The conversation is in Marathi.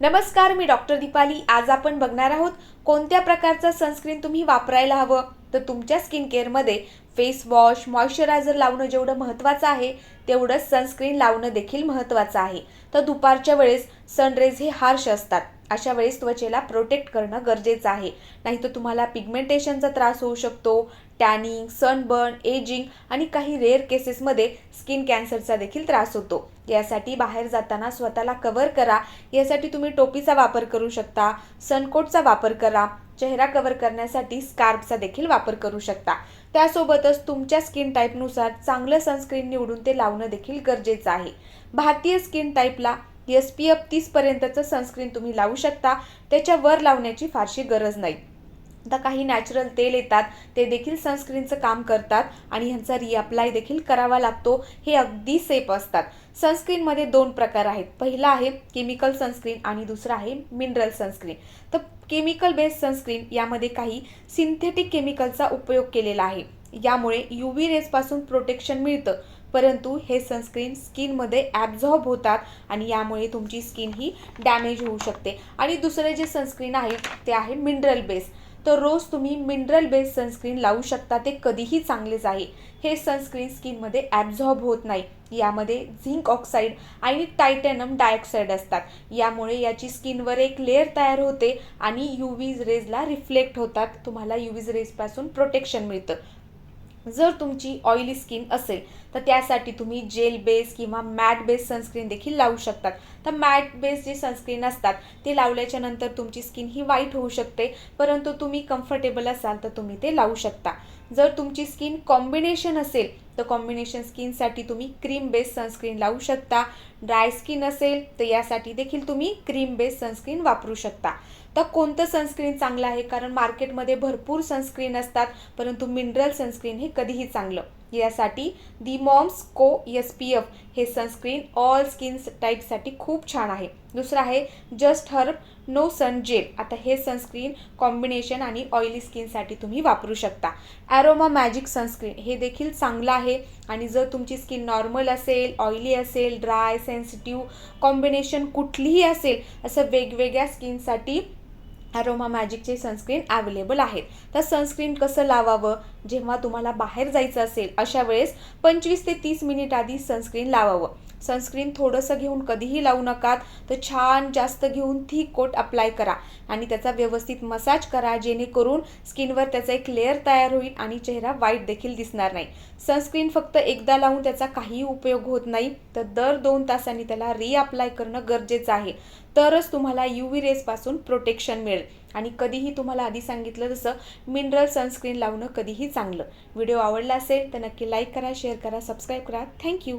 नमस्कार मी डॉक्टर दीपाली. आज आपण बघणार आहोत कोणत्या प्रकारचं सनस्क्रीन तुम्ही वापरायला हवं? तर तुमच्या स्किन केअरमध्ये फेस वॉश मॉइश्चरायझर लावणं जेवढं महत्त्वाचं आहे तेवढंच सनस्क्रीन लावणं देखील महत्त्वाचं आहे. तर दुपारच्या वेळेस सनरेज हे हार्श असतात. अशा वेळेस त्वचेला प्रोटेक्ट करणं गरजेचं आहे. नाहीतर तुम्हाला पिगमेंटेशनचा त्रास होऊ शकतो टॅनिंग सनबर्न एजिंग आणि काही रेअर केसेसमध्ये स्किन कॅन्सरचा देखील त्रास होतो. यासाठी बाहेर जाताना स्वतःला कव्हर करा. यासाठी तुम्ही टोपीचा वापर करू शकता सनकोटचा वापर करा चेहरा कव्हर करण्यासाठी स्कार्फचा देखील वापर करू शकता. त्यासोबतच तुमच्या स्किन टाईपनुसार चांगलं सनस्क्रीन निवडून ते लावणं देखील गरजेचं आहे. भारतीय स्किन टाईपला एस पी एफ तीसपर्यंतचं सनस्क्रीन तुम्ही लावू शकता. त्याच्यावर लावण्याची फारशी गरज नाही. आता काही नॅचरल तेल येतात ते देखील सनस्क्रीनचं काम करतात आणि ह्यांचा रिअप्लाय देखील करावा लागतो. हे अगदी सेफ असतात. सनस्क्रीनमध्ये दोन प्रकार आहेत. पहिला आहे केमिकल सनस्क्रीन आणि दुसरा आहे मिनरल सनस्क्रीन तर केमिकल बेस्ड सनस्क्रीन यामध्ये काही सिंथेटिक केमिकलचा उपयोग केलेला आहे. यामुळे यू व्ही रेजपासून प्रोटेक्शन मिळतं. परंतु हे सनस्क्रीन स्किनमध्ये ॲब्झॉर्ब होतात आणि यामुळे तुमची स्किन ही डॅमेज होऊ शकते. आणि दुसरे जे सनस्क्रीन आहे ते आहे मिनरल बेस तर रोज तुम्ही मिनरल बेस्ड सनस्क्रीन लावू शकता ते कधीही चांगलेच आहे हे सनस्क्रीन स्किनमध्ये ॲब्झॉर्ब होत नाही. यामध्ये झिंक ऑक्साईड आणि टायटॅनम डायऑक्साईड असतात. यामुळे याची स्किनवर एक लेअर तयार होते आणि यू व्ही रेजला रिफ्लेक्ट होतात. तुम्हाला यू व्ही रेजपासून प्रोटेक्शन मिळतं. जर तुमची ऑइली स्किन असेल तर त्यासाठी तुम्ही जेल बेस किंवा मॅट बेस सनस्क्रीन देखील लावू शकतात. तर मॅट बेस जे सनस्क्रीन असतात ते लावल्याच्या नंतर तुमची स्किन ही वाईट होऊ शकते. परंतु तुम्ही कम्फर्टेबल असाल तर तुम्ही ते लावू शकता. जर तुमची स्किन कॉम्बिनेशन असेल तर कॉम्बिनेशन स्किनसाठी तुम्ही क्रीम बेस सनस्क्रीन लावू शकता. ड्राय स्किन असेल तर यासाठी देखील तुम्ही क्रीम बेस सनस्क्रीन वापरू शकता. तर कोणतं सनस्क्रीन चांगलं आहे? कारण मार्केटमध्ये भरपूर सनस्क्रीन असतात परंतु मिनरल सनस्क्रीन हे कधीही चांगलं. यासाठी the moms co S P F हे सनस्क्रीन ऑल स्किन टाईपसाठी खूप छान आहे. दुसरं आहे just herb no sun gel. आता हे सनस्क्रीन कॉम्बिनेशन आणि ऑइली स्किनसाठी तुम्ही वापरू शकता. ॲरोमा मॅजिक सनस्क्रीन हे देखील चांगलं आहे आणि जर तुमची स्किन नॉर्मल असेल ऑइली असेल ड्राय सेन्सिटिव्ह कॉम्बिनेशन कुठलीही असेल असं वेगवेगळ्या स्किनसाठी अरोमा मॅजिकचे सनस्क्रीन अवेलेबल आहेत. तर सनस्क्रीन कसं लावावं? जेव्हा तुम्हाला बाहेर जायचं असेल अशा वेळेस पंचवीस ते तीस मिनिट आधी सनस्क्रीन लावावं. सनस्क्रीन थोडंसं घेऊन कधीही लावू नकात तर छान जास्त घेऊन थी कोट अप्लाय करा. आणि त्याचा व्यवस्थित मसाज करा जेणेकरून स्किनवर त्याचा एक लेअर तयार होईल आणि चेहरा वाईट देखील दिसणार नाही. सनस्क्रीन फक्त एकदा लावून त्याचा काहीही उपयोग होत नाही तर दर दोन तासांनी त्याला रिअप्लाय करणं गरजेचं आहे. तरच तुम्हाला यू व्ही रेजपासून प्रोटेक्शन मिळेल. आणि कधीही तुम्हाला आधी सांगितलं जसं मिनरल सनस्क्रीन लावणं कधीही चांगलं. व्हिडिओ आवडला असेल तर नक्की लाईक करा शेअर करा सबस्क्राईब करा. थँक्यू